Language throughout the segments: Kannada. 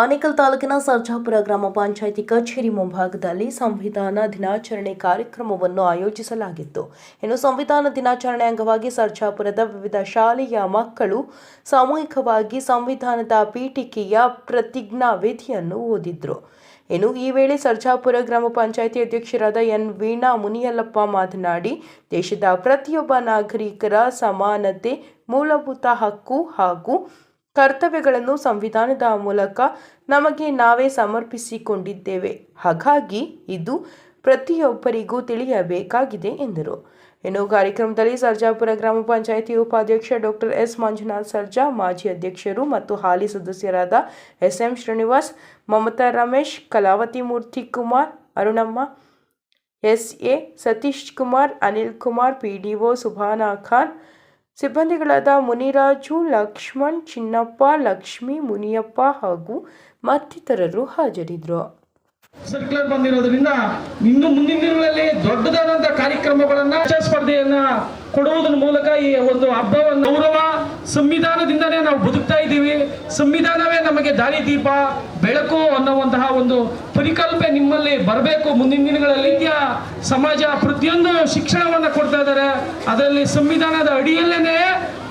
ಆನೇಕಲ್ ತಾಲೂಕಿನ ಸರ್ಜಾಪುರ ಗ್ರಾಮ ಪಂಚಾಯಿತಿ ಕಚೇರಿ ಮುಂಭಾಗದಲ್ಲಿ ಸಂವಿಧಾನ ದಿನಾಚರಣೆ ಕಾರ್ಯಕ್ರಮವನ್ನು ಆಯೋಜಿಸಲಾಗಿತ್ತು. ಇನ್ನು ಸಂವಿಧಾನ ದಿನಾಚರಣೆ ಅಂಗವಾಗಿ ಸರ್ಜಾಪುರದ ವಿವಿಧ ಶಾಲೆಯ ಮಕ್ಕಳು ಸಾಮೂಹಿಕವಾಗಿ ಸಂವಿಧಾನದ ಪೀಠಿಕೆಯ ಪ್ರತಿಜ್ಞಾ ವಿಧಿಯನ್ನು ಓದಿದ್ರು. ಇನ್ನು ಈ ವೇಳೆ ಸರ್ಜಾಪುರ ಗ್ರಾಮ ಪಂಚಾಯಿತಿ ಅಧ್ಯಕ್ಷರಾದ ಎನ್. ವೀಣಾ ಮುನಿಯಲ್ಲಪ್ಪ ಮಾತನಾಡಿ, ದೇಶದ ಪ್ರತಿಯೊಬ್ಬ ನಾಗರಿಕರ ಸಮಾನತೆ ಮೂಲಭೂತ ಹಕ್ಕು ಹಾಗೂ ಕರ್ತವ್ಯಗಳನ್ನು ಸಂವಿಧಾನದ ಮೂಲಕ ನಮಗೆ ನಾವೇ ಸಮರ್ಪಿಸಿಕೊಂಡಿದ್ದೇವೆ. ಹಾಗಾಗಿ ಇದು ಪ್ರತಿಯೊಬ್ಬರಿಗೂ ತಿಳಿಯಬೇಕಾಗಿದೆ ಎಂದರು. ಇನ್ನು ಕಾರ್ಯಕ್ರಮದಲ್ಲಿ ಸರ್ಜಾಪುರ ಗ್ರಾಮ ಪಂಚಾಯಿತಿ ಉಪಾಧ್ಯಕ್ಷ ಡಾಕ್ಟರ್ ಎಸ್. ಮಂಜುನಾಥ್ ಸರ್ಜಾ, ಮಾಜಿ ಅಧ್ಯಕ್ಷರು ಮತ್ತು ಹಾಲಿ ಸದಸ್ಯರಾದ S. M. Srinivas, Mamata Ramesh, Kalavati Murthy Kumar, Arunamma, S. A. Satish Kumar, Anil Kumar PDO Subhana Khan ಸಿಬ್ಬಂದಿಗಳಾದ Muniraju, Lakshman, Chinnappa, Lakshmi, Muniyappa ಹಾಗೂ ಮತ್ತಿತರರು ಹಾಜರಿದ್ದರು. ಸರ್ಕ್ಯುಲರ್ ಬಂದಿರೋದ್ರಿಂದ ಇನ್ನು ಮುಂದಿನ ದಿನಗಳಲ್ಲಿ ದೊಡ್ಡದಾದಂತಹ ಕಾರ್ಯಕ್ರಮಗಳನ್ನ ಸ್ಪರ್ಧೆಯನ್ನ ಕೊಡುವುದರ ಮೂಲಕ ಈ ಒಂದು ಹಬ್ಬವನ್ನು ಗೌರವ ಸಂವಿಧಾನದಿಂದನೇ ನಾವು ಬದುಕ್ತಾ ಇದ್ದೀವಿ. ಸಂವಿಧಾನವೇ ನಮಗೆ ದಾರಿ ದೀಪ, ಬೆಳಕು ಅನ್ನುವಂತಹ ಒಂದು ಪರಿಕಲ್ಪನೆ ನಿಮ್ಮಲ್ಲಿ ಬರಬೇಕು. ಮುಂದಿನ ದಿನಗಳಲ್ಲಿ ಸಮಾಜ ಪ್ರತಿಯೊಂದು ಶಿಕ್ಷಣವನ್ನು ಕೊಡ್ತಾ ಇದ್ದಾರೆ. ಅದರಲ್ಲಿ ಸಂವಿಧಾನದ ಅಡಿಯಲ್ಲೇನೆ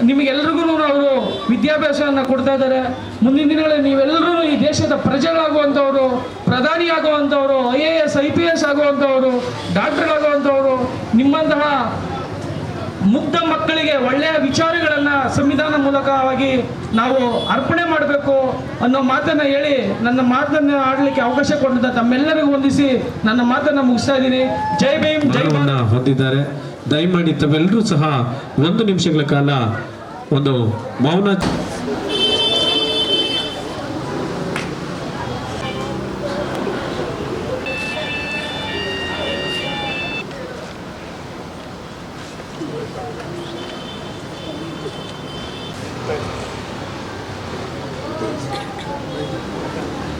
ನಿಮಗೆಲ್ರಿಗೂ ಅವರು ವಿದ್ಯಾಭ್ಯಾಸವನ್ನು ಕೊಡ್ತಾ ಇದ್ದಾರೆ. ಮುಂದಿನ ದಿನಗಳಲ್ಲಿ ನೀವೆಲ್ಲರೂ ಈ ದೇಶದ ಪ್ರಜೆಗಳಾಗುವಂಥವ್ರು ಪ್ರಧಾನಿ ಆಗುವಂಥವ್ರು I A S, I P S ಆಗುವಂಥವ್ರು, doctor ಆಗುವಂಥವ್ರು, ನಿಮ್ಮಂತಹ ಮುಗ್ಧ ಮಕ್ಕಳಿಗೆ ಒಳ್ಳೆಯ ವಿಚಾರಗಳನ್ನ ಸಂವಿಧಾನ ಮೂಲಕವಾಗಿ ನಾವು ಅರ್ಪಣೆ ಮಾಡಬೇಕು ಅನ್ನೋ ಮಾತನ್ನ ಹೇಳಿ ನನ್ನ ಮಾತನ್ನ ಆಡಲಿಕ್ಕೆ ಅವಕಾಶ ಕೊಟ್ಟಂತ ತಮ್ಮೆಲ್ಲರಿಗೂ ಹೊಂದಿಸಿ ನನ್ನ ಮಾತನ್ನ ಮುಗಿಸ್ತಾ ಇದ್ದೀನಿ. ಜೈ ಭೀಮ್, ಜೈ ಹೊಂದಿದ್ದಾರೆ. ದಯಮಾಡಿ ತಾವೆಲ್ಲರೂ ಸಹ ಒಂದು ನಿಮಿಷಗಳ ಕಾಲ ಒಂದು ಮೌನ Thank you.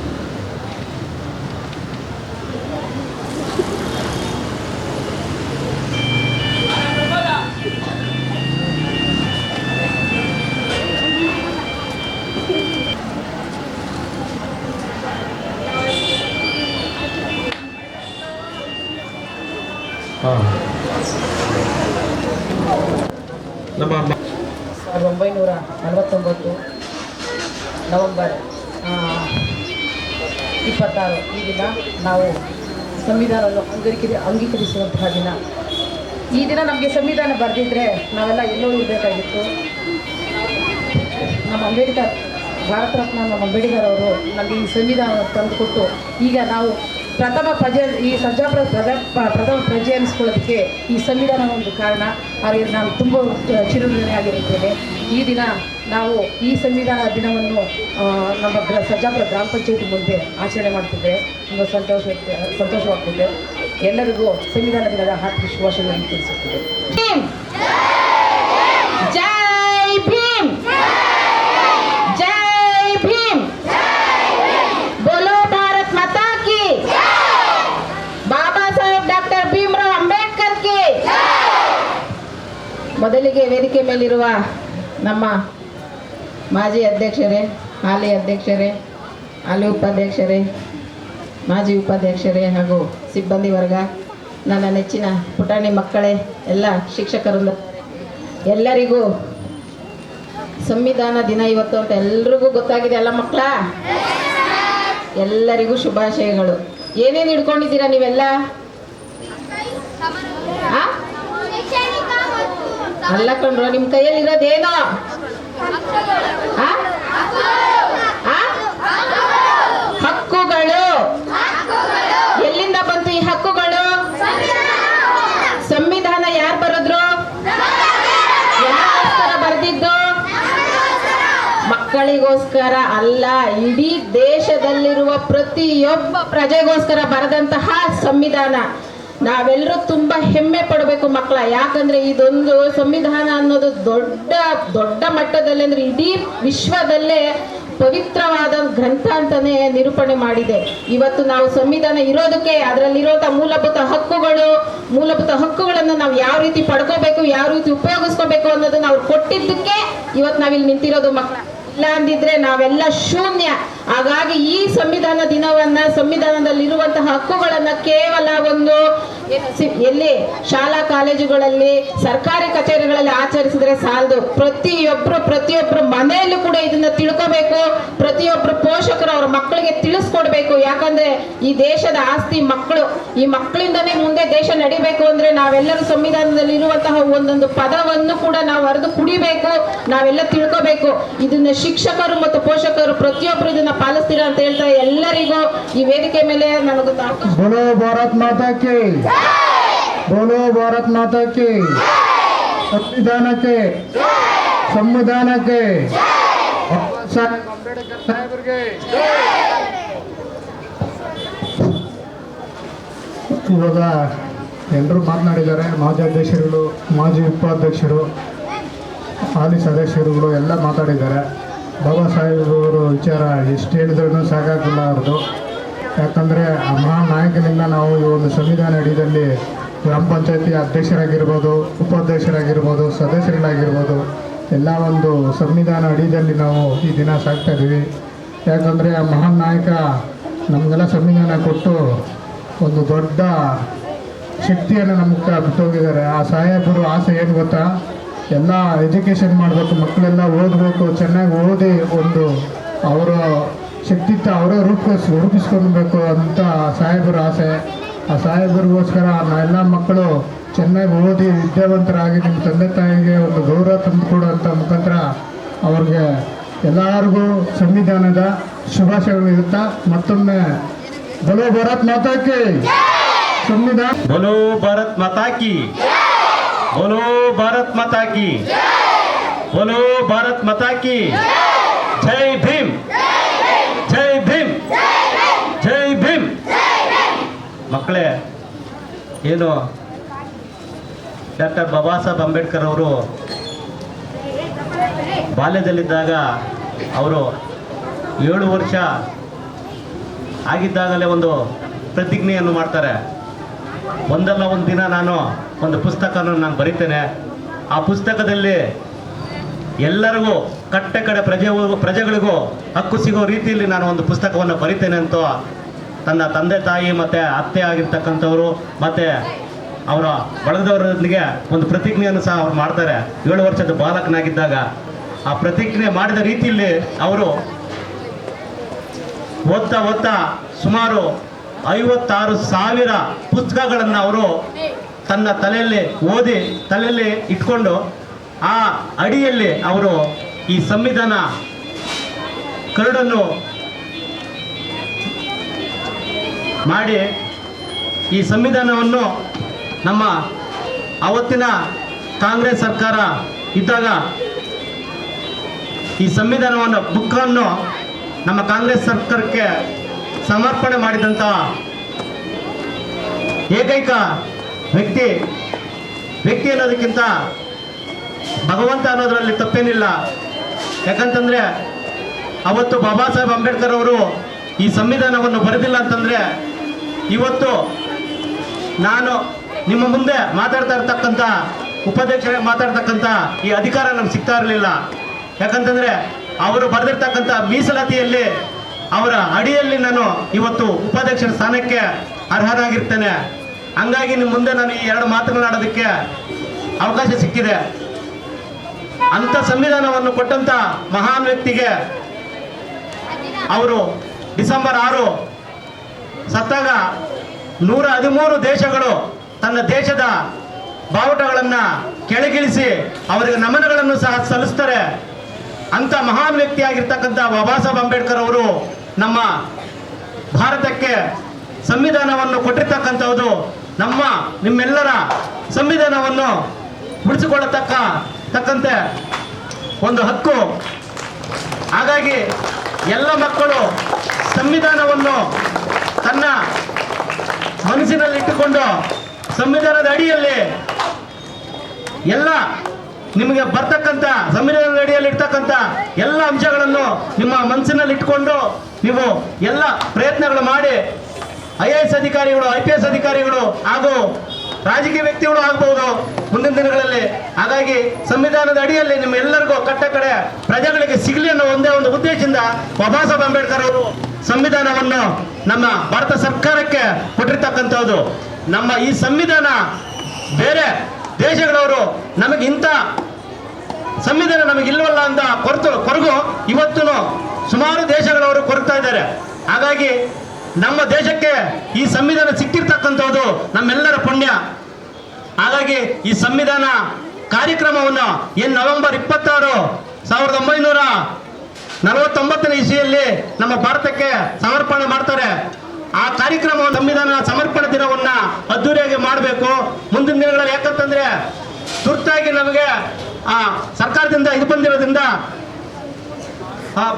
ನಾವು ಸಂವಿಧಾನವನ್ನು ಅಂಗೀಕರಿ, ಅಂಗೀಕರಿಸುವಂತಹ ದಿನ. ಈ ದಿನ ನಮಗೆ ಸಂವಿಧಾನ ಬರೆದಿದ್ದರೆ ನಾವೆಲ್ಲ ಎಲ್ಲೋ ಇರಬೇಕಾಗಿತ್ತು. ನಮ್ಮ ಅಂಬೇಡ್ಕರ್ ಭಾರತ ರತ್ನ ನಮ್ಮ ಅಂಬೇಡ್ಕರ್ ಅವರು ನಮಗೆ ಈ ಸಂವಿಧಾನ ತಂದುಕೊಟ್ಟು ಈಗ ನಾವು ಪ್ರಥಮ ಪ್ರಜೆ ಈ ಸರ್ಜಾಪುರ ಪ್ರಥಮ ಪ್ರಜೆ ಅನ್ನಿಸ್ಕೊಳ್ಳೋದಕ್ಕೆ ಈ ಸಂವಿಧಾನ ಒಂದು ಕಾರಣ. ಅವರಿಗೆ ನಾನು ತುಂಬ ಚಿರಋಣಿಯಾಗಿರುತ್ತೇನೆ ಈ ದಿನ ನಾವು ಈ ಸಂವಿಧಾನ ದಿನವನ್ನು ನಮ್ಮ ಗ್ರ ಸರ್ಜಾಪುರ ಗ್ರಾಮ ಪಂಚಾಯತಿ ಮುಂದೆ ಆಚರಣೆ ಮಾಡ್ತಿದ್ದೆ ತುಂಬ ಸಂತೋಷ ಸಂತೋಷವಾಗ್ತಿದೆ. ಎಲ್ಲರಿಗೂ ಸಂವಿಧಾನ ದಿನದ ಹಾರ್ದಿಕ ಶುಭಾಶಯಗಳನ್ನು ತಿಳಿಸುತ್ತಿದೆ ಮೊದಲಿಗೆ ವೇದಿಕೆ ಮೇಲಿರುವ ನಮ್ಮ ಮಾಜಿ ಅಧ್ಯಕ್ಷರೇ, ಹಾಲಿ ಅಧ್ಯಕ್ಷರೇ, ಹಾಲಿ ಉಪಾಧ್ಯಕ್ಷರೇ, ಮಾಜಿ ಉಪಾಧ್ಯಕ್ಷರೇ ಹಾಗೂ ಸಿಬ್ಬಂದಿ ವರ್ಗ, ನನ್ನ ನೆಚ್ಚಿನ ಪುಟಾಣಿ ಮಕ್ಕಳೇ, ಎಲ್ಲ ಶಿಕ್ಷಕರಿಂದ ಎಲ್ಲರಿಗೂ ಸಂವಿಧಾನ ದಿನ ಇವತ್ತು ಅಂತ ಎಲ್ರಿಗೂ ಗೊತ್ತಾಗಿದೆ ಅಲ್ಲ ಮಕ್ಕಳ? ಎಲ್ಲರಿಗೂ ಶುಭಾಶಯಗಳು. ಏನೇನು ಹಿಡ್ಕೊಂಡಿದ್ದೀರಾ ನೀವೆಲ್ಲ? ಅಲ್ಲ ಕಣ್ರು ನಿಮ್ಮ ಕೈಯಲ್ಲಿ ಇರೋದೇನೋ? ಹಕ್ಕುಗಳು. ಎಲ್ಲಿಂದ ಬಂತು ಈ ಹಕ್ಕುಗಳು? ಸಂವಿಧಾನ ಯಾರು ಬರೆದ್ರು? ಬರೆದಿದ್ದು? ಮಕ್ಕಳಿಗೋಸ್ಕರ ಅಲ್ಲ, ಇಡೀ ದೇಶದಲ್ಲಿರುವ ಪ್ರತಿಯೊಬ್ಬ ಪ್ರಜೆಗೋಸ್ಕರ ಬರೆದಂತಹ ಸಂವಿಧಾನ. ನಾವೆಲ್ಲರೂ ತುಂಬಾ ಹೆಮ್ಮೆ ಪಡಬೇಕು ಮಕ್ಕಳ ಯಾಕಂದ್ರೆ ಇದೊಂದು ಸಂವಿಧಾನ ಅನ್ನೋದು ದೊಡ್ಡ ದೊಡ್ಡ ಮಟ್ಟದಲ್ಲಿ ಅಂದ್ರೆ ಇಡೀ ವಿಶ್ವದಲ್ಲೇ ಪವಿತ್ರವಾದ ಗ್ರಂಥ ಅಂತಾನೆ ನಿರೂಪಣೆ ಮಾಡಿದೆ. ಇವತ್ತು ನಾವು ಸಂವಿಧಾನ ಇರೋದಕ್ಕೆ ಅದರಲ್ಲಿರುವಂತಹ ಮೂಲಭೂತ ಹಕ್ಕುಗಳು, ಮೂಲಭೂತ ಹಕ್ಕುಗಳನ್ನು ನಾವು ಯಾವ ರೀತಿ ಪಡ್ಕೋಬೇಕು, ಯಾವ ರೀತಿ ಉಪಯೋಗಿಸ್ಕೋಬೇಕು ಅನ್ನೋದನ್ನ ಅವ್ರು ಕೊಟ್ಟಿದ್ದಕ್ಕೆ ಇವತ್ತು ನಾವಿಲ್ಲಿ ನಿಂತಿರೋದು ಮಕ್ಕಳ ಇಲ್ಲ ಅಂದಿದ್ರೆ ನಾವೆಲ್ಲ ಶೂನ್ಯ. ಹಾಗಾಗಿ ಈ ಸಂವಿಧಾನ ದಿನವನ್ನ ಸಂವಿಧಾನದಲ್ಲಿರುವಂತಹ ಹಕ್ಕುಗಳನ್ನ ಕೇವಲ ಒಂದು ಏನು ಎಲ್ಲಿ ಶಾಲಾ ಕಾಲೇಜುಗಳಲ್ಲಿ ಸರ್ಕಾರಿ ಕಚೇರಿಗಳಲ್ಲಿ ಆಚರಿಸಿದ್ರೆ ಸಾಲದು. ಪ್ರತಿಯೊಬ್ರು ಪ್ರತಿಯೊಬ್ರು ಮನೆಯಲ್ಲೂ ಕೂಡ ಇದನ್ನ ತಿಳ್ಕೋಬೇಕು. ಪ್ರತಿಯೊಬ್ರು ಪೋಷಕರು ಅವ್ರ ಮಕ್ಕಳಿಗೆ ತಿಳಿಸ್ಕೊಡ್ಬೇಕು. ಯಾಕಂದ್ರೆ ಈ ದೇಶದ ಆಸ್ತಿ ಮಕ್ಕಳು. ಈ ಮಕ್ಕಳಿಂದನೇ ಮುಂದೆ ದೇಶ ನಡಿಬೇಕು ಅಂದ್ರೆ ನಾವೆಲ್ಲರೂ ಸಂವಿಧಾನದಲ್ಲಿ ಇರುವಂತಹ ಒಂದೊಂದು ಪದವನ್ನು ಕೂಡ ನಾವು ಅರಿದು ಕುಡಿಬೇಕು. ನಾವೆಲ್ಲ ತಿಳ್ಕೋಬೇಕು. ಇದನ್ನ ಶಿಕ್ಷಕರು ಮತ್ತು ಪೋಷಕರು ಪ್ರತಿಯೊಬ್ರು ಇದನ್ನ ಪಾಲಿಸ್ತೀರಾ ಅಂತ ಹೇಳ್ತಾ ಎಲ್ಲರಿಗೂ ಈ ವೇದಿಕೆ ಮೇಲೆ ನನಗೊಂದು ಬೋಲೋ ಭಾರತ್ ಮಾತಾಕ್ಕೆ ಸಂವಿಧಾನಕ್ಕೆ ಸಂವಿಧಾನಕ್ಕೆ ಸಾಹೇಬ್ ಇವಾಗ ಎಲ್ಲರೂ ಮಾತನಾಡಿದ್ದಾರೆ ಮಾಜಿ ಅಧ್ಯಕ್ಷರುಗಳು ಮಾಜಿ ಉಪಾಧ್ಯಕ್ಷರು ಹಾಲಿ ಸದಸ್ಯರುಗಳು ಎಲ್ಲ ಮಾತಾಡಿದ್ದಾರೆ. ಬಾಬಾ ಸಾಹೇಬ್ರವರು ವಿಚಾರ ಎಷ್ಟು ಹೇಳಿದ್ರು ಸಾಕಾಗಿಲ್ಲ ಅವ್ರದ್ದು. ಯಾಕಂದರೆ ಆ ಮಹಾನ್ ನಾಯಕನಿಂದ ನಾವು ಈ ಒಂದು ಸಂವಿಧಾನ ಅಡಿಯಲ್ಲಿ ಗ್ರಾಮ ಪಂಚಾಯತಿ ಅಧ್ಯಕ್ಷರಾಗಿರ್ಬೋದು, ಉಪಾಧ್ಯಕ್ಷರಾಗಿರ್ಬೋದು ಸದಸ್ಯರಾಗಿರ್ಬೋದು ಎಲ್ಲ ಒಂದು ಸಂವಿಧಾನ ಅಡಿಯಲ್ಲಿ ನಾವು ಈ ದಿನ ಸಾಕ್ತಾ ಇದ್ದೀವಿ. ಯಾಕಂದರೆ ಆ ಮಹಾನ್ ನಾಯಕ ನಮಗೆಲ್ಲ ಸಂವಿಧಾನ ಕೊಟ್ಟು ಒಂದು ದೊಡ್ಡ ಶಕ್ತಿಯನ್ನು ನಮಗೆ ಬಿಟ್ಟೋಗಿದ್ದಾರೆ. ಆ ಸಾಹೇಬರು ಆಸೆ ಏನು ಗೊತ್ತಾ? ಎಲ್ಲ ಎಜುಕೇಷನ್ ಮಾಡಬೇಕು, ಮಕ್ಕಳೆಲ್ಲ ಓದಬೇಕು, ಚೆನ್ನಾಗಿ ಓದಿ ಒಂದು ಅವರ ಶಕ್ತಿತ್ವ ಅವರೇ ರೂಪಿಸ್ ರೂಪಿಸ್ಕೊಳ್ಬೇಕು ಅಂತ ಆ ಸಾಹೇಬರ ಆಸೆ. ಆ ಸಾಹೇಬರಿಗೋಸ್ಕರ ಎಲ್ಲ ಮಕ್ಕಳು ಚೆನ್ನಾಗಿ ಓದಿ ವಿದ್ಯಾವಂತರಾಗಿ ನಿಮ್ಮ ತಂದೆ ತಾಯಿಗೆ ಒಂದು ಗೌರವ ತಂದುಕೊಡುವಂಥ ಮುಖಾಂತರ ಅವ್ರಿಗೆ ಎಲ್ಲರಿಗೂ ಸಂವಿಧಾನದ ಶುಭಾಶಯಗಳು ಇರುತ್ತಾ ಮತ್ತೊಮ್ಮೆ ಬಲೋ ಭಾರತ್ ಮಾತಾಕಿ ಸಂವಿಧಾನ ಬಲೋ ಭಾರತ್ ಮಾತಾಕಿ ಬಲೋ ಭಾರತ್ ಮಾತಾಕಿ ಬಲೋ ಭಾರತ್ ಮಾತಾಕಿ ಜೈ ಮಕ್ಕಳೇ, ಏನು? ಡಾಕ್ಟರ್ ಬಾಬಾ ಸಾಹೇಬ್ ಅಂಬೇಡ್ಕರ್ ಅವರು ಬಾಲ್ಯದಲ್ಲಿದ್ದಾಗ ಅವರು ಏಳು ವರ್ಷ ಆಗಿದ್ದಾಗಲೇ ಒಂದು ಪ್ರತಿಜ್ಞೆಯನ್ನು ಮಾಡ್ತಾರೆ. ಒಂದಲ್ಲ ಒಂದು ದಿನ ನಾನು ಒಂದು ಪುಸ್ತಕವನ್ನು ನಾನು ಬರೀತೇನೆ. ಆ ಪುಸ್ತಕದಲ್ಲಿ ಎಲ್ಲರಿಗೂ, ಕಟ್ಟೆ ಕಡೆ ಪ್ರಜೆ ಪ್ರಜೆಗಳಿಗೂ ಹಕ್ಕು ಸಿಗೋ ರೀತಿಯಲ್ಲಿ ನಾನು ಒಂದು ಪುಸ್ತಕವನ್ನು ಬರಿತೇನೆ ಅಂತ ತನ್ನ ತಂದೆ ತಾಯಿ ಮತ್ತು ಅತ್ತೆ ಆಗಿರ್ತಕ್ಕಂಥವರು ಮತ್ತು ಅವರ ಬಳಗದವರೊಂದಿಗೆ ಒಂದು ಪ್ರತಿಜ್ಞೆಯನ್ನು ಸಹ ಅವ್ರು ಮಾಡ್ತಾರೆ. ಏಳು ವರ್ಷದ ಬಾಲಕನಾಗಿದ್ದಾಗ ಆ ಪ್ರತಿಜ್ಞೆ ಮಾಡಿದ ರೀತಿಯಲ್ಲಿ ಅವರು ಓದ್ತಾ ಓದ್ತಾ ಸುಮಾರು ಐವತ್ತಾರು ಸಾವಿರ ಪುಸ್ತಕಗಳನ್ನು ಅವರು ತನ್ನ ತಲೆಯಲ್ಲಿ ಓದಿ ತಲೆಯಲ್ಲಿ ಇಟ್ಕೊಂಡು ಆ ಅಡಿಯಲ್ಲಿ ಅವರು ಈ ಸಂವಿಧಾನ ಕರಡನ್ನು ಮಾಡಿ ಈ ಸಂವಿಧಾನವನ್ನು ನಮ್ಮ ಅವತ್ತಿನ ಕಾಂಗ್ರೆಸ್ ಸರ್ಕಾರ ಇದ್ದಾಗ ಈ ಸಂವಿಧಾನವನ್ನು ಬುಕ್ಕನ್ನು ನಮ್ಮ ಕಾಂಗ್ರೆಸ್ ಸರ್ಕಾರಕ್ಕೆ ಸಮರ್ಪಣೆ ಮಾಡಿದಂಥ ಏಕೈಕ ವ್ಯಕ್ತಿ ವ್ಯಕ್ತಿ ಅನ್ನೋದಕ್ಕಿಂತ ಭಗವಂತ ಅನ್ನೋದರಲ್ಲಿ ತಪ್ಪೇನಿಲ್ಲ. ಯಾಕಂತಂದರೆ ಅವತ್ತು ಬಾಬಾ ಸಾಹೇಬ್ ಅಂಬೇಡ್ಕರ್ ಅವರು ಈ ಸಂವಿಧಾನವನ್ನು ಬರೆದಿಲ್ಲ ಅಂತಂದರೆ ಇವತ್ತು ನಾನು ನಿಮ್ಮ ಮುಂದೆ ಮಾತಾಡ್ತಾ ಇರ್ತಕ್ಕಂಥ ಉಪಾಧ್ಯಕ್ಷ ಮಾತಾಡ್ತಕ್ಕಂಥ ಈ ಅಧಿಕಾರ ನಮ್ಗೆ ಸಿಗ್ತಾ ಇರಲಿಲ್ಲ. ಯಾಕಂತಂದರೆ ಅವರು ಬರೆದಿರ್ತಕ್ಕಂಥ ಮೀಸಲಾತಿಯಲ್ಲಿ ಅವರ ಅಡಿಯಲ್ಲಿ ನಾನು ಇವತ್ತು ಉಪಾಧ್ಯಕ್ಷರ ಸ್ಥಾನಕ್ಕೆ ಅರ್ಹನಾಗಿರ್ತೇನೆ. ಹಂಗಾಗಿ ನಿಮ್ಮ ಮುಂದೆ ನಾನು ಈ ಎರಡು ಮಾತನಾಡೋದಕ್ಕೆ ಅವಕಾಶ ಸಿಕ್ಕಿದೆ. ಅಂಥ ಸಂವಿಧಾನವನ್ನು ಕೊಟ್ಟಂತ ಮಹಾನ್ ವ್ಯಕ್ತಿಗೆ ಅವರು ಡಿಸೆಂಬರ್ ಆರು ಸತ್ತಾಗ ನೂರ ಹದಿಮೂರು ದೇಶಗಳು ತನ್ನ ದೇಶದ ಬಾವುಟಗಳನ್ನು ಕೆಳಗಿಳಿಸಿ ಅವರಿಗೆ ನಮನಗಳನ್ನು ಸಹ ಸಲ್ಲಿಸ್ತಾರೆ. ಅಂತ ಮಹಾನ್ ವ್ಯಕ್ತಿಯಾಗಿರ್ತಕ್ಕಂಥ ಬಾಬಾ ಸಾಹೇಬ್ ಅಂಬೇಡ್ಕರ್ ಅವರು ನಮ್ಮ ಭಾರತಕ್ಕೆ ಸಂವಿಧಾನವನ್ನು ಕೊಟ್ಟಿರ್ತಕ್ಕಂಥದ್ದು, ನಮ್ಮ ನಿಮ್ಮೆಲ್ಲರ ಸಂವಿಧಾನವನ್ನು ಉಳಿಸಿಕೊಳ್ಳತಕ್ಕ ತಕ್ಕಂತೆ ಒಂದು ಹಕ್ಕು. ಹಾಗಾಗಿ ಎಲ್ಲ ಮಕ್ಕಳು ಸಂವಿಧಾನವನ್ನು ತನ್ನ ಮನಸ್ಸಿನಲ್ಲಿಟ್ಟುಕೊಂಡು ಸಂವಿಧಾನದ ಅಡಿಯಲ್ಲಿ ಎಲ್ಲ ನಿಮಗೆ ಬರ್ತಕ್ಕಂಥ, ಸಂವಿಧಾನದ ಅಡಿಯಲ್ಲಿ ಇರ್ತಕ್ಕಂಥ ಎಲ್ಲ ಅಂಶಗಳನ್ನು ನಿಮ್ಮ ಮನಸ್ಸಿನಲ್ಲಿ ಇಟ್ಕೊಂಡು ನೀವು ಎಲ್ಲ ಪ್ರಯತ್ನಗಳು ಮಾಡಿ ಐ ಎ ಎಸ್ ಅಧಿಕಾರಿಗಳು, ಐ ಪಿ ಎಸ್ ಅಧಿಕಾರಿಗಳು ಹಾಗೂ ರಾಜಕೀಯ ವ್ಯಕ್ತಿಗಳು ಆಗ್ಬಹುದು ಮುಂದಿನ ದಿನಗಳಲ್ಲಿ. ಹಾಗಾಗಿ ಸಂವಿಧಾನದ ಅಡಿಯಲ್ಲಿ ನಿಮ್ಮ ಎಲ್ಲರಿಗೂ ಕಟ್ಟ ಕಡೆ ಪ್ರಜೆಗಳಿಗೆ ಸಿಗಲಿ ಅನ್ನೋ ಒಂದೇ ಒಂದು ಉದ್ದೇಶದಿಂದ ಬಾಬಾ ಸಾಹೇಬ್ ಅಂಬೇಡ್ಕರ್ ಅವರು ಸಂವಿಧಾನವನ್ನು ನಮ್ಮ ಭಾರತ ಸರ್ಕಾರಕ್ಕೆ ಕೊಟ್ಟಿರ್ತಕ್ಕಂಥದ್ದು, ನಮ್ಮ ಈ ಸಂವಿಧಾನ ಬೇರೆ ದೇಶಗಳವರು ನಮಗೆ ಇಂಥ ಸಂವಿಧಾನ ನಮಗೆ ಇಲ್ವಲ್ಲ ಅಂತ ಕೊರತು, ಕೊರಗು ಇವತ್ತು ಸುಮಾರು ದೇಶಗಳವರು ಕೊರತಾ ಇದ್ದಾರೆ. ಹಾಗಾಗಿ ನಮ್ಮ ದೇಶಕ್ಕೆ ಈ ಸಂವಿಧಾನ ಸಿಕ್ಕಿರ್ತಕ್ಕಂಥದ್ದು ನಮ್ಮೆಲ್ಲರ ಪುಣ್ಯ. ಹಾಗಾಗಿ ಈ ಸಂವಿಧಾನ ಕಾರ್ಯಕ್ರಮವನ್ನು ಏನು ನವೆಂಬರ್ ಇಪ್ಪತ್ತಾರು ಸಾವಿರದ ಒಂಬೈನೂರ ನಲವತ್ತೊಂಬತ್ತನೇ ಇಸಿಯಲ್ಲಿ ನಮ್ಮ ಭಾರತಕ್ಕೆ ಸಮರ್ಪಣೆ ಮಾಡ್ತಾರೆ. ಕಾರ್ಯಕ್ರಮ ಸಂವಿಧಾನ ಸಮರ್ಪಣ ದಿನವನ್ನ ಅದ್ದೂರಿಯಾಗಿ ಮಾಡಬೇಕು. ಮುಂದಿನ ದಿನಗಳಲ್ಲಿ ಯಾಕಂತಂದ್ರೆ ತುರ್ತಾಗಿ ನಮಗೆ, ಆ, ಸರ್ಕಾರದಿಂದ ಇದು ಬಂದಿರೋದ್ರಿಂದ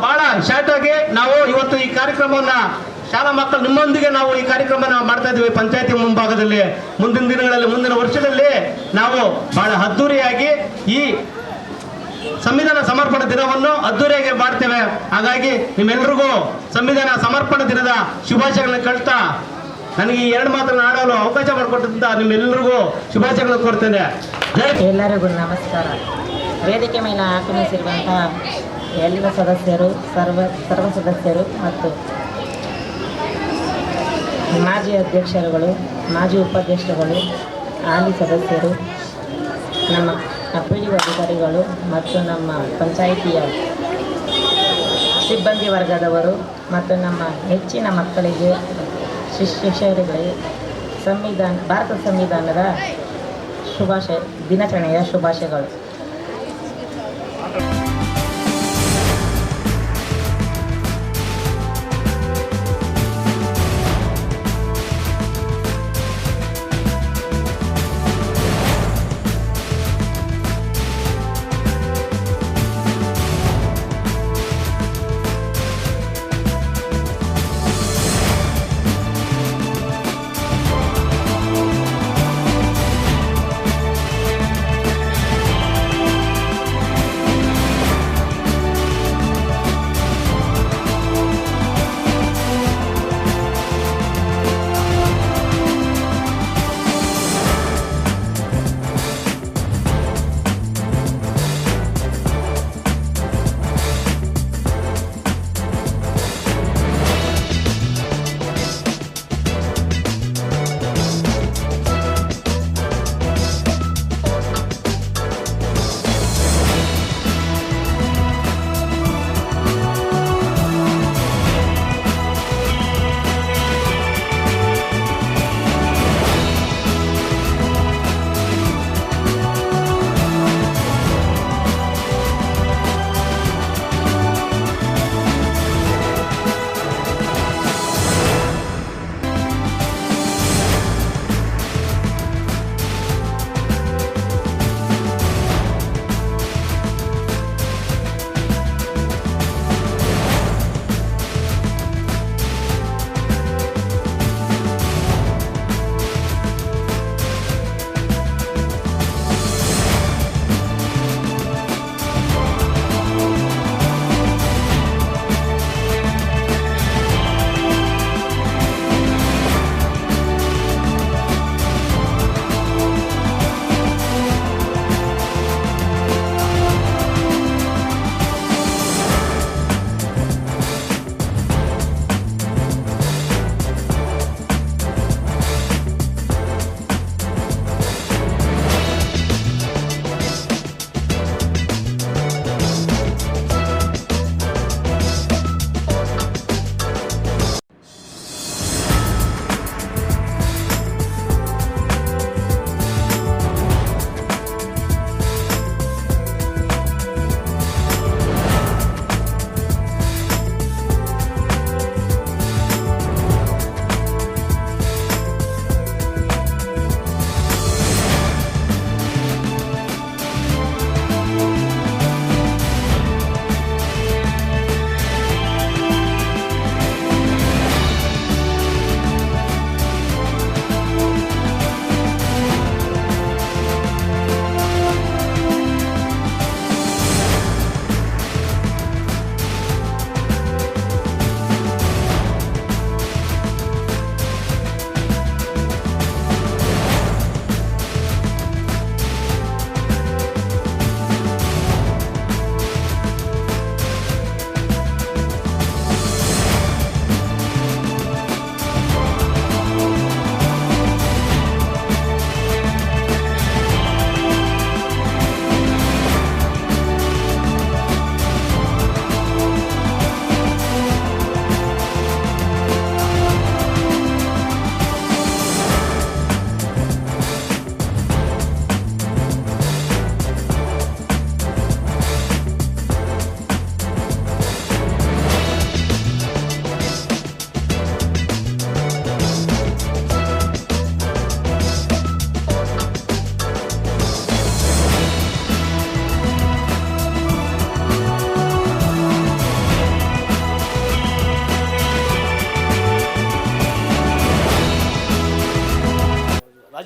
ಬಹಳ ಶಾರ್ಟ್ ಆಗಿ ನಾವು ಇವತ್ತು ಈ ಕಾರ್ಯಕ್ರಮವನ್ನ ಶಾಲಾ ಮಕ್ಕಳು ನಿಮ್ಮೊಂದಿಗೆ ನಾವು ಈ ಕಾರ್ಯಕ್ರಮನ ಮಾಡ್ತಾ ಇದ್ದೀವಿ ಪಂಚಾಯತಿ ಮುಂಭಾಗದಲ್ಲಿ. ಮುಂದಿನ ದಿನಗಳಲ್ಲಿ, ಮುಂದಿನ ವರ್ಷದಲ್ಲಿ ನಾವು ಬಹಳ ಅದ್ದೂರಿಯಾಗಿ ಈ ಸಂವಿಧಾನ ಸಮರ್ಪಣಾ ದಿನವನ್ನು ಅದ್ದೂರಿಯಾಗಿ ಮಾಡ್ತೇವೆ. ಹಾಗಾಗಿ ನಿಮ್ಮೆಲ್ರಿಗೂ ಸಂವಿಧಾನ ಸಮರ್ಪಣಾ ದಿನದ ಶುಭಾಶಯಗಳನ್ನು ಕಳ್ತಾ ನನಗೆ ಈ ಎರಡು ಮಾತನ್ನು ಆಡಲು ಅವಕಾಶ ಮಾಡಿಕೊಟ್ಟಂತ ನಿಮ್ಮೆಲ್ಲರಿಗೂ ಶುಭಾಶಯಗಳನ್ನು ಕೊಡ್ತೇನೆ ಎಲ್ಲರಿಗೂ ನಮಸ್ಕಾರ. ವೇದಿಕೆ ಮೇಲೆ ಆಗಮಿಸಿರುವಂತಹ ಎಲ್ಲ ಸದಸ್ಯರು, ಸರ್ವ ಸರ್ವ ಸದಸ್ಯರು ಮತ್ತು ಮಾಜಿ ಅಧ್ಯಕ್ಷರುಗಳು, ಮಾಜಿ ಉಪಾಧ್ಯಕ್ಷರುಗಳು ಆಲಿ ಸದಸ್ಯರು, ನಮ್ಮ ಪಿ ಅಧಿಕಾರಿಗಳು ಮತ್ತು ನಮ್ಮ ಪಂಚಾಯಿತಿಯ ಸಿಬ್ಬಂದಿ ವರ್ಗದವರು ಮತ್ತು ನಮ್ಮ ಹೆಚ್ಚಿನ ಮಕ್ಕಳಿಗೆ ಶಿಷ್ಯರಿಗೆ ಸಂವಿಧಾನ, ಭಾರತ ಸಂವಿಧಾನದ ಶುಭಾಶಯ, ದಿನಾಚರಣೆಯ ಶುಭಾಶಯಗಳು.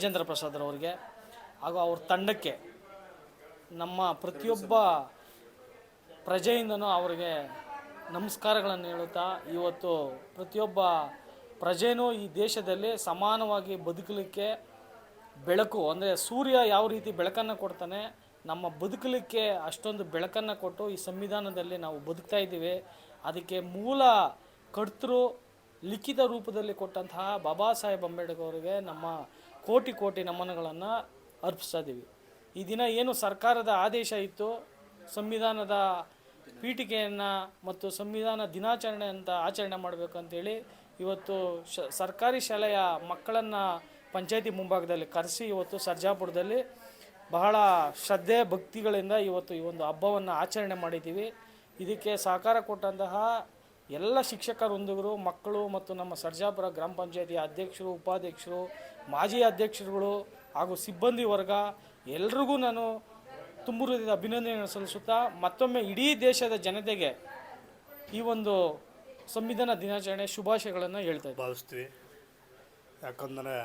ರಾಜೇಂದ್ರ ಪ್ರಸಾದ್ರವರಿಗೆ ಹಾಗೂ ಅವ್ರ ತಂಡಕ್ಕೆ ನಮ್ಮ ಪ್ರತಿಯೊಬ್ಬ ಪ್ರಜೆಯಿಂದನೂ ಅವರಿಗೆ ನಮಸ್ಕಾರಗಳನ್ನು ಹೇಳುತ್ತಾ ಇವತ್ತು ಪ್ರತಿಯೊಬ್ಬ ಪ್ರಜೆನೂ ಈ ದೇಶದಲ್ಲಿ ಸಮಾನವಾಗಿ ಬದುಕಲಿಕ್ಕೆ ಬೆಳಕು, ಅಂದರೆ ಸೂರ್ಯ ಯಾವ ರೀತಿ ಬೆಳಕನ್ನು ಕೊಡ್ತಾನೆ, ನಮ್ಮ ಬದುಕಲಿಕ್ಕೆ ಅಷ್ಟೊಂದು ಬೆಳಕನ್ನು ಕೊಟ್ಟು ಈ ಸಂವಿಧಾನದಲ್ಲಿ ನಾವು ಬದುಕ್ತಾ ಇದ್ದೀವಿ. ಅದಕ್ಕೆ ಮೂಲ ಕರ್ತೃ ಲಿಖಿತ ರೂಪದಲ್ಲಿ ಕೊಟ್ಟಂತಹ ಬಾಬಾ ಸಾಹೇಬ್ ಅಂಬೇಡ್ಕರ್ ಅವರಿಗೆ ನಮ್ಮ ಕೋಟಿ ಕೋಟಿ ನಮನಗಳನ್ನು ಅರ್ಪಿಸ್ತಾ ಇದ್ದೀವಿ ಈ ದಿನ ಏನು ಸರ್ಕಾರದ ಆದೇಶ ಇತ್ತು, ಸಂವಿಧಾನದ ಪೀಠಿಕೆಯನ್ನು ಮತ್ತು ಸಂವಿಧಾನ ದಿನಾಚರಣೆ ಅಂತ ಆಚರಣೆ ಮಾಡಬೇಕು ಅಂತೇಳಿ ಇವತ್ತು ಶ, ಸರ್ಕಾರಿ ಶಾಲೆಯ ಮಕ್ಕಳನ್ನು ಪಂಚಾಯತಿ ಮುಂಭಾಗದಲ್ಲಿ ಕರೆಸಿ ಇವತ್ತು ಸರ್ಜಾಪುರದಲ್ಲಿ ಬಹಳ ಶ್ರದ್ಧೆ, ಭಕ್ತಿಗಳಿಂದ ಇವತ್ತು ಈ ಒಂದು ಹಬ್ಬವನ್ನು ಆಚರಣೆ ಮಾಡಿದ್ದೀವಿ. ಇದಕ್ಕೆ ಸಹಕಾರ ಕೊಟ್ಟಂತಹ ಎಲ್ಲ ಶಿಕ್ಷಕ ವೃಂದಗಳು ಮಕ್ಕಳು ಮತ್ತು ನಮ್ಮ ಸರ್ಜಾಪುರ ಗ್ರಾಮ ಪಂಚಾಯತಿ ಅಧ್ಯಕ್ಷರು, ಉಪಾಧ್ಯಕ್ಷರು, ಮಾಜಿ ಅಧ್ಯಕ್ಷರುಗಳು ಹಾಗೂ ಸಿಬ್ಬಂದಿ ವರ್ಗ, ಎಲ್ರಿಗೂ ನಾನು ತುಂಬ ಹೃದಯದ ಅಭಿನಂದನೆಯನ್ನು ಸಲ್ಲಿಸುತ್ತಾ ಮತ್ತೊಮ್ಮೆ ಇಡೀ ದೇಶದ ಜನತೆಗೆ ಈ ಒಂದು ಸಂವಿಧಾನ ದಿನಾಚರಣೆ ಶುಭಾಶಯಗಳನ್ನು ಹೇಳ್ತಾ ಭಾವಿಸ್ತೀವಿ. ಯಾಕಂದರೆ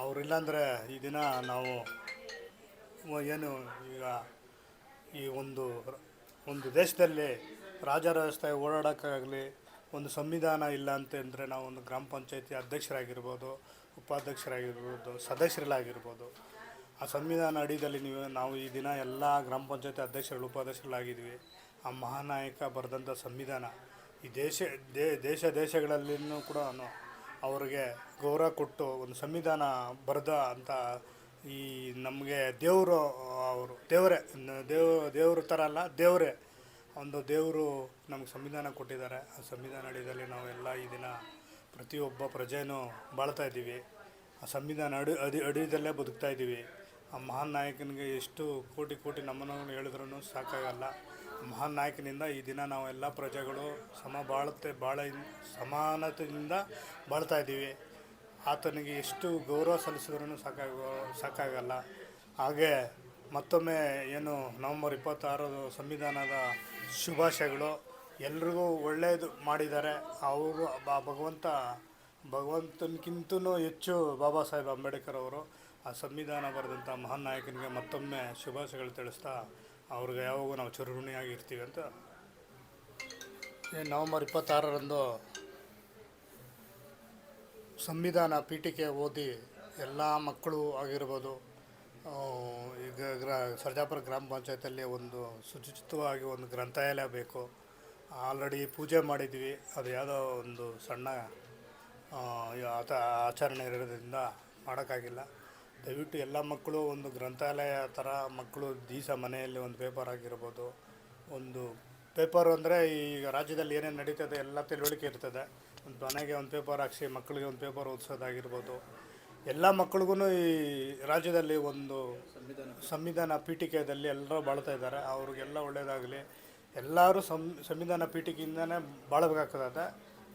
ಅವರಿಲ್ಲಾಂದರೆ ಈ ದಿನ ನಾವು ಏನು ಈಗ ಈ ಒಂದು ಒಂದು ದೇಶದಲ್ಲಿ ರಾಜರ ಓಡಾಡೋಕ್ಕಾಗಲಿ, ಒಂದು ಸಂವಿಧಾನ ಇಲ್ಲ ಅಂತಂದರೆ ನಾವು ಒಂದು ಗ್ರಾಮ ಪಂಚಾಯತಿ ಅಧ್ಯಕ್ಷರಾಗಿರ್ಬೋದು, ಉಪಾಧ್ಯಕ್ಷರಾಗಿರ್ಬೋದು, ಸದಸ್ಯರಲ್ಲಾಗಿರ್ಬೋದು, ಆ ಸಂವಿಧಾನ ಅಡಿಯಲ್ಲಿ ನೀವು, ನಾವು ಈ ದಿನ ಎಲ್ಲ ಗ್ರಾಮ ಪಂಚಾಯತಿ ಅಧ್ಯಕ್ಷರು ಉಪಾಧ್ಯಕ್ಷಗಳಾಗಿದ್ವಿ ಆ ಮಹಾನಾಯಕ ಬರೆದಂಥ ಸಂವಿಧಾನ ಈ ದೇಶ ದೇಶ ದೇಶಗಳಲ್ಲಿನೂ ಕೂಡ ಅವ್ರಿಗೆ ಗೌರವ ಕೊಟ್ಟು ಒಂದು ಸಂವಿಧಾನ ಬರೆದ ಅಂತ ಈ ನಮಗೆ ದೇವರು ಅವರು, ದೇವರೇ ದೇವ ದೇವ್, ದೇವ್ರ ಥರ ಅಲ್ಲ, ದೇವರೇ. ಒಂದು ದೇವರು ನಮಗೆ ಸಂವಿಧಾನ ಕೊಟ್ಟಿದ್ದಾರೆ. ಆ ಸಂವಿಧಾನ ಅಡಿಯಲ್ಲಿ ನಾವೆಲ್ಲ ಈ ದಿನ ಪ್ರತಿಯೊಬ್ಬ ಪ್ರಜೆನೂ ಬಾಳ್ತಾ ಇದ್ದೀವಿ. ಆ ಸಂವಿಧಾನ ಅಡಿ ಅಡಿ, ಅಡಿಯದಲ್ಲೇ ಬದುಕ್ತಾ ಇದ್ದೀವಿ. ಆ ಮಹಾನ್ ನಾಯಕನಿಗೆ ಎಷ್ಟು ಕೋಟಿ ಕೋಟಿ ನಮನವನ್ನು ಹೇಳಿದ್ರೂ ಸಾಕಾಗಲ್ಲ. ಮಹಾನ್ ನಾಯಕನಿಂದ ಈ ದಿನ ನಾವೆಲ್ಲ ಪ್ರಜೆಗಳು ಸಮ ಬಾಳುತ್ತೆ ಬಾಳ, ಸಮಾನತೆಯಿಂದ ಬಾಳ್ತಾ ಇದ್ದೀವಿ. ಆತನಿಗೆ ಎಷ್ಟು ಗೌರವ ಸಲ್ಲಿಸಿದ್ರೂ ಸಾಕಾಗ, ಸಾಕಾಗಲ್ಲ. ಹಾಗೆ ಮತ್ತೊಮ್ಮೆ ಏನು ನವಂಬರ್ ಇಪ್ಪತ್ತಾರು ಸಂವಿಧಾನದ ಶುಭಾಶಯಗಳು. ಎಲ್ರಿಗೂ ಒಳ್ಳೆಯದು ಮಾಡಿದ್ದಾರೆ. ಅವರು ಭಗವಂತ ಭಗವಂತನಿಗಿಂತನೂ ಹೆಚ್ಚು ಬಾಬಾ ಸಾಹೇಬ್ ಅಂಬೇಡ್ಕರ್ ಅವರು ಆ ಸಂವಿಧಾನ ಬರೆದಂಥ ಮಹಾನ್ ನಾಯಕನಿಗೆ ಮತ್ತೊಮ್ಮೆ ಶುಭಾಶಯಗಳು ತಿಳಿಸ್ತಾ ಅವ್ರಿಗೆ ಯಾವಾಗೂ ನಾವು ಚಿರಋಣಿಯಾಗಿ ಇರ್ತೀವಿ ಅಂತ ನವಂಬರ್ ಇಪ್ಪತ್ತಾರರಂದು ಸಂವಿಧಾನ ಪೀಠಿಕೆ ಓದಿ ಎಲ್ಲ ಮಕ್ಕಳು ಆಗಿರ್ಬೋದು ಈಗ ಗ್ರಾ, ಸರ್ಜಾಪುರ ಗ್ರಾಮ ಪಂಚಾಯತಲ್ಲಿ ಒಂದು ಶುಚಿತ್ವವಾಗಿ ಒಂದು ಗ್ರಂಥಾಲಯ ಬೇಕು. ಆಲ್ರೆಡಿ ಪೂಜೆ ಮಾಡಿದ್ವಿ. ಅದು ಯಾವುದೋ ಒಂದು ಸಣ್ಣ ಆತ, ಆಚರಣೆ ಇರೋದ್ರಿಂದ ಮಾಡೋಕ್ಕಾಗಿಲ್ಲ. ದಯವಿಟ್ಟು ಎಲ್ಲ ಮಕ್ಕಳು ಒಂದು ಗ್ರಂಥಾಲಯ ಥರ ಮಕ್ಕಳು ದಿವಸ ಮನೆಯಲ್ಲಿ ಒಂದು ಪೇಪರ್ ಆಗಿರ್ಬೋದು. ಒಂದು ಪೇಪರ್ ಅಂದರೆ ಈಗ ರಾಜ್ಯದಲ್ಲಿ ಏನೇನು ನಡೀತದೆ ಎಲ್ಲ ತಿಳುವಳಿಕೆ ಇರ್ತದೆ. ಒಂದು ಮನೆಗೆ ಒಂದು ಪೇಪರ್ ಹಾಕ್ಸಿ ಮಕ್ಕಳಿಗೆ ಒಂದು ಪೇಪರ್ ಓದಿಸೋದಾಗಿರ್ಬೋದು. ಎಲ್ಲ ಮಕ್ಕಳಿಗೂ ಈ ರಾಜ್ಯದಲ್ಲಿ ಒಂದು ಸಂವಿಧಾನ ಪೀಠಿಕೆಯಲ್ಲಿ ಎಲ್ಲರೂ ಬಾಳ್ತಾ ಇದ್ದಾರೆ. ಅವ್ರಿಗೆಲ್ಲ ಒಳ್ಳೆಯದಾಗಲಿ ಎಲ್ಲರೂ ಸಂವಿಧಾನ ಪೀಠಿಕೆಯಿಂದನೇ ಬಾಳಬೇಕಾಗ್ತದೆ.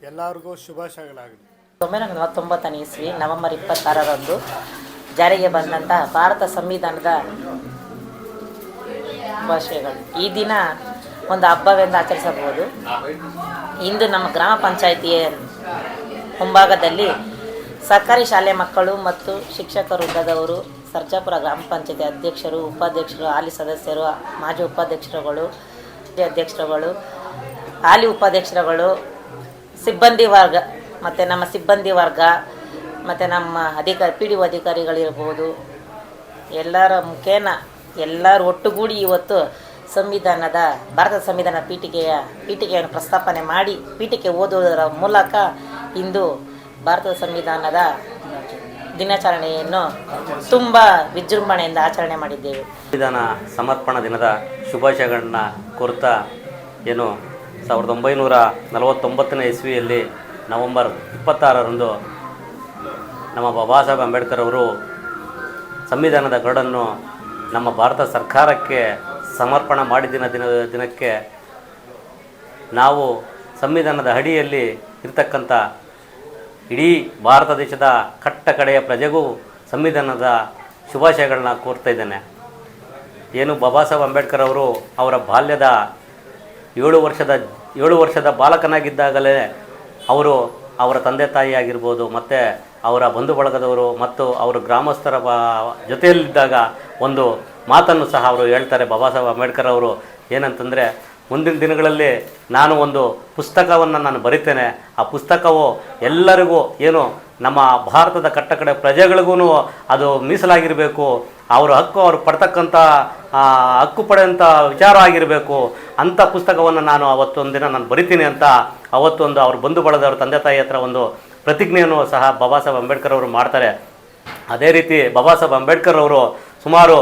ಎಲ್ಲರಿಗೂ ಶುಭಾಶಯಗಳಾಗಲಿ. ಒಂಬೈನೂರ ನಲವತ್ತೊಂಬತ್ತನೇ ಇಸ್ವಿ, ನವೆಂಬರ್ ಇಪ್ಪತ್ತಾರರಂದು ಜಾರಿಗೆ ಬಂದಂಥ ಭಾರತ ಸಂವಿಧಾನದ ಭಾಷೆಗಳು. ಈ ದಿನ ಒಂದು ಹಬ್ಬವೆಂದು ಆಚರಿಸಬಹುದು. ಇಂದು ನಮ್ಮ ಗ್ರಾಮ ಪಂಚಾಯಿತಿಯ ಮುಂಭಾಗದಲ್ಲಿ ಸರ್ಕಾರಿ ಶಾಲೆ ಮಕ್ಕಳು ಮತ್ತು ಶಿಕ್ಷಕ ವೃಂದದವರು ಸರ್ಜಾಪುರ ಗ್ರಾಮ ಪಂಚಾಯತಿ ಅಧ್ಯಕ್ಷರು, ಉಪಾಧ್ಯಕ್ಷರು, ಹಾಲಿ ಸದಸ್ಯರು, ಮಾಜಿ ಉಪಾಧ್ಯಕ್ಷರುಗಳು ಅಧ್ಯಕ್ಷರುಗಳು, ಹಾಲಿ ಉಪಾಧ್ಯಕ್ಷರುಗಳು, ಸಿಬ್ಬಂದಿ ವರ್ಗ, ಮತ್ತು ನಮ್ಮ ಸಿಬ್ಬಂದಿ ವರ್ಗ, ಮತ್ತು ನಮ್ಮ ಅಧಿಕಾರಿ, ಪಿ ಡಿ ಒ ಅಧಿಕಾರಿಗಳಿರ್ಬೋದು. ಎಲ್ಲರ ಮುಖೇನ ಎಲ್ಲರೂ ಒಟ್ಟುಗೂಡಿ ಇವತ್ತು ಸಂವಿಧಾನದ ಭಾರತದ ಸಂವಿಧಾನ ಪೀಠಿಕೆಯ, ಪೀಠಿಕೆಯನ್ನು ಪ್ರಸ್ತಾಪನೆ ಮಾಡಿ, ಪೀಠಿಕೆ ಓದುವುದರ ಮೂಲಕ ಇಂದು ಭಾರತದ ಸಂವಿಧಾನದ ದಿನಾಚರಣೆಯನ್ನು ತುಂಬ ವಿಜೃಂಭಣೆಯಿಂದ ಆಚರಣೆ ಮಾಡಿದ್ದೇವೆ. ಸಂವಿಧಾನ ಸಮರ್ಪಣಾ ದಿನದ ಶುಭಾಶಯಗಳನ್ನ ಕೋರ್ತಾ ಏನು ಸಾವಿರದ ಒಂಬೈನೂರ ನಲವತ್ತೊಂಬತ್ತನೇ ಇಸ್ವಿಯಲ್ಲಿ ನವೆಂಬರ್ ಇಪ್ಪತ್ತಾರರಂದು ನಮ್ಮ ಬಾಬಾ ಸಾಹೇಬ್ ಅಂಬೇಡ್ಕರ್ ಅವರು ಸಂವಿಧಾನದ ಗರಡನ್ನು ನಮ್ಮ ಭಾರತ ಸರ್ಕಾರಕ್ಕೆ ಸಮರ್ಪಣೆ ಮಾಡಿದ ದಿನ ದಿನಕ್ಕೆ ನಾವು ಸಂವಿಧಾನದ ಅಡಿಯಲ್ಲಿ ಇರ್ತಕ್ಕಂಥ ಇಡೀ ಭಾರತ ದೇಶದ ಕಟ್ಟ ಕಡೆಯ ಪ್ರಜೆಗೂ ಸಂವಿಧಾನದ ಶುಭಾಶಯಗಳನ್ನ ಕೋರ್ತಾ ಇದ್ದೇನೆ. ಏನು ಬಾಬಾ ಸಾಹೇಬ್ ಅಂಬೇಡ್ಕರ್ ಅವರು ಅವರ ಬಾಲ್ಯದ ಏಳು ವರ್ಷದ ಏಳು ವರ್ಷದ ಬಾಲಕನಾಗಿದ್ದಾಗಲೇ ಅವರು ಅವರ ತಂದೆ ತಾಯಿ ಆಗಿರ್ಬೋದು, ಮತ್ತು ಅವರ ಬಂಧು ಬಳಗದವರು ಮತ್ತು ಅವರು ಗ್ರಾಮಸ್ಥರ ಜೊತೆಯಲ್ಲಿದ್ದಾಗ ಒಂದು ಮಾತನ್ನು ಸಹ ಅವರು ಹೇಳ್ತಾರೆ. ಬಾಬಾ ಸಾಹೇಬ್ ಅಂಬೇಡ್ಕರ್ ಅವರು ಏನಂತಂದರೆ ಮುಂದಿನ ದಿನಗಳಲ್ಲಿ ನಾನು ಒಂದು ಪುಸ್ತಕವನ್ನು ನಾನು ಬರಿತೇನೆ. ಆ ಪುಸ್ತಕವು ಎಲ್ಲರಿಗೂ ಏನು ನಮ್ಮ ಭಾರತದ ಕಟ್ಟಕಡೆ ಪ್ರಜೆಗಳಿಗೂ ಅದು ಮೀಸಲಾಗಿರಬೇಕು. ಅವರ ಹಕ್ಕು ಅವರು ಪಡ್ತಕ್ಕಂಥ ಹಕ್ಕು ಪಡೆಯಂಥ ವಿಚಾರ ಆಗಿರಬೇಕು. ಅಂಥ ಪುಸ್ತಕವನ್ನು ನಾನು ಅವತ್ತೊಂದು ದಿನ ನಾನು ಬರಿತೀನಿ ಅಂತ ಅವತ್ತೊಂದು ಅವ್ರ ಬಂಧು ಬಳದವ್ರ ತಂದೆ ತಾಯಿ ಹತ್ರ ಒಂದು ಪ್ರತಿಜ್ಞೆಯನ್ನು ಸಹ ಬಾಬಾ ಸಾಹೇಬ್ ಅಂಬೇಡ್ಕರ್ ಅವರು ಮಾಡ್ತಾರೆ. ಅದೇ ರೀತಿ ಬಾಬಾ ಸಾಹೇಬ್ ಅಂಬೇಡ್ಕರ್ ಅವರು ಸುಮಾರು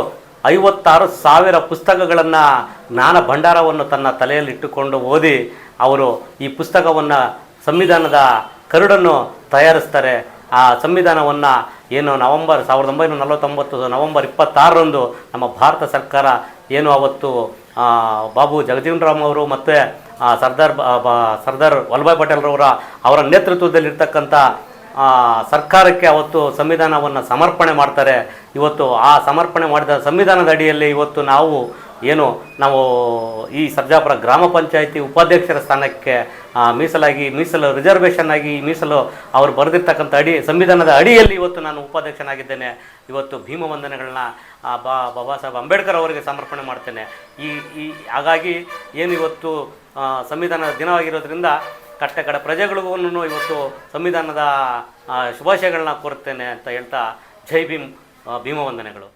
ಐವತ್ತಾರು ಸಾವಿರ ಪುಸ್ತಕಗಳನ್ನು ಜ್ಞಾನ ಭಂಡಾರವನ್ನು ತನ್ನ ತಲೆಯಲ್ಲಿ ಇಟ್ಟುಕೊಂಡು ಓದಿ ಅವರು ಈ ಪುಸ್ತಕವನ್ನು ಸಂವಿಧಾನದ ಕರಡನ್ನು ತಯಾರಿಸ್ತಾರೆ. ಆ ಸಂವಿಧಾನವನ್ನು ಏನು ನವಂಬರ್ ಸಾವಿರದ ಒಂಬೈನೂರ ನಲವತ್ತೊಂಬತ್ತು, ನವಂಬರ್ ಇಪ್ಪತ್ತಾರರಂದು ನಮ್ಮ ಭಾರತ ಸರ್ಕಾರ ಏನು ಅವತ್ತು ಬಾಬು ಜಗಜೀವನ್ ರಾಮ್ ಅವರು ಮತ್ತು ಸರ್ದಾರ್ ಸರ್ದಾರ್ ವಲ್ಲಭಾಯ್ ಪಟೇಲ್ರವರ ಅವರ ನೇತೃತ್ವದಲ್ಲಿರ್ತಕ್ಕಂಥ ಸರ್ಕಾರಕ್ಕೆ ಅವತ್ತು ಸಂವಿಧಾನವನ್ನು ಸಮರ್ಪಣೆ ಮಾಡ್ತಾರೆ. ಇವತ್ತು ಆ ಸಮರ್ಪಣೆ ಮಾಡಿದ ಸಂವಿಧಾನದ ಅಡಿಯಲ್ಲಿ ಇವತ್ತು ನಾವು ಏನು ನಾವು ಈ ಸರ್ಜಾಪುರ ಗ್ರಾಮ ಪಂಚಾಯಿತಿ ಉಪಾಧ್ಯಕ್ಷರ ಸ್ಥಾನಕ್ಕೆ ಮೀಸಲಾಗಿ, ಮೀಸಲು ರಿಸರ್ವೇಷನ್ ಆಗಿ ಮೀಸಲು ಅವರು ಬರೆದಿರ್ತಕ್ಕಂಥ ಅಡಿ, ಸಂವಿಧಾನದ ಅಡಿಯಲ್ಲಿ ಇವತ್ತು ನಾನು ಉಪಾಧ್ಯಕ್ಷನಾಗಿದ್ದೇನೆ. ಇವತ್ತು ಭೀಮ ವಂದನೆಗಳನ್ನ ಬಾಬಾ ಸಾಹೇಬ್ ಅಂಬೇಡ್ಕರ್ ಅವರಿಗೆ ಸಮರ್ಪಣೆ ಮಾಡ್ತೇನೆ. ಈ ಈ, ಹಾಗಾಗಿ ಏನು ಇವತ್ತು ಸಂವಿಧಾನದ ದಿನವಾಗಿರೋದ್ರಿಂದ ಕಟ್ಟ ಕಡೆ ಪ್ರಜೆಗಳಿಗೂ ಇವತ್ತು ಸಂವಿಧಾನದ ಶುಭಾಶಯಗಳನ್ನ ಕೋರುತ್ತೇನೆ ಅಂತ ಹೇಳ್ತಾ ಜೈ ಭೀಮ್ ಭೀಮವಂದನೆಗಳು ಭೀಮ ವಂದನೆಗಳು.